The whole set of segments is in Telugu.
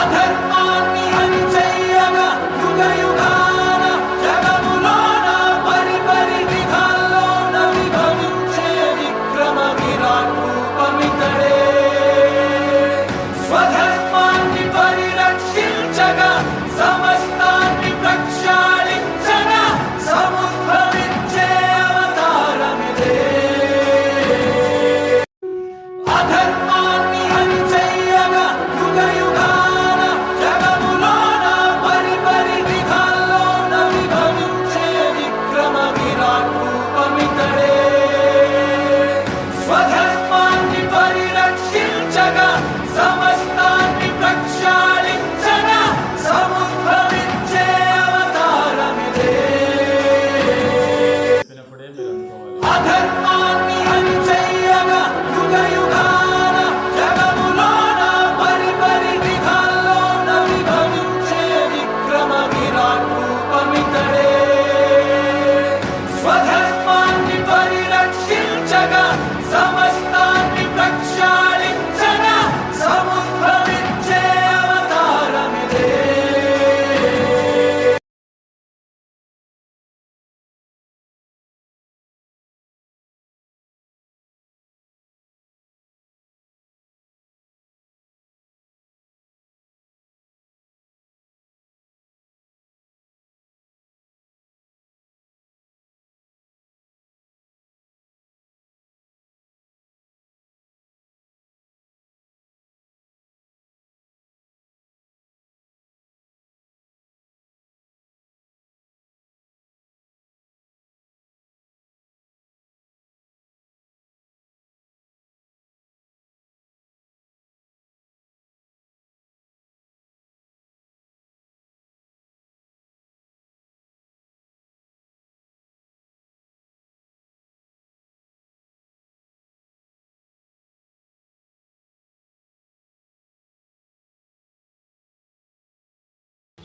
अधर्मान् Lord.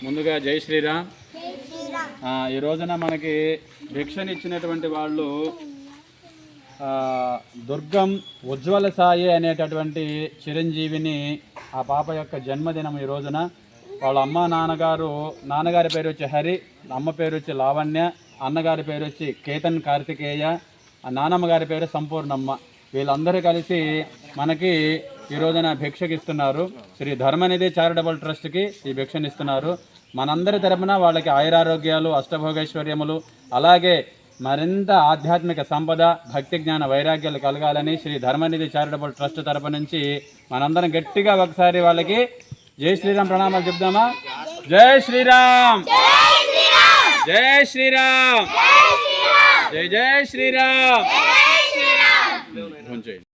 ముందుగా జై శ్రీరామ్. ఈ రోజున మనకి భిక్షనిచ్చినటువంటి వాళ్ళు దుర్గం ఉజ్వల సాయి అనేటటువంటి చిరంజీవిని ఆ పాప యొక్క జన్మదినం ఈ రోజున. వాళ్ళ అమ్మ నాన్నగారు నాన్నగారి పేరు వచ్చి హరి అమ్మ పేరు వచ్చి లావణ్య అన్నగారి పేరు వచ్చి కేతన్ కార్తికేయ ఆ నానమ్మ గారి పేరు సంపూర్ణమ్మ. వీళ్ళందరూ కలిసి మనకి ఈ రోజున భిక్షకిస్తున్నారు. శ్రీ ధర్మనిధి చారిటబుల్ ట్రస్ట్కి ఈ భిక్షనిస్తున్నారు మనందరి తరపున వాళ్ళకి ఆయురారోగ్యాలు అష్టభోగైశ్వర్యములు అలాగే మరింత ఆధ్యాత్మిక సంపద భక్తి జ్ఞాన వైరాగ్యాలు కలగాలని శ్రీ ధర్మనిధి చారిటబుల్ ట్రస్ట్ తరపు నుంచి మనందరం గట్టిగా ఒకసారి వాళ్ళకి జై శ్రీరామ్ ప్రణామాలు చెప్దామా? జై శ్రీరామ్! జై శ్రీరామ్! జై జై శ్రీరామ్.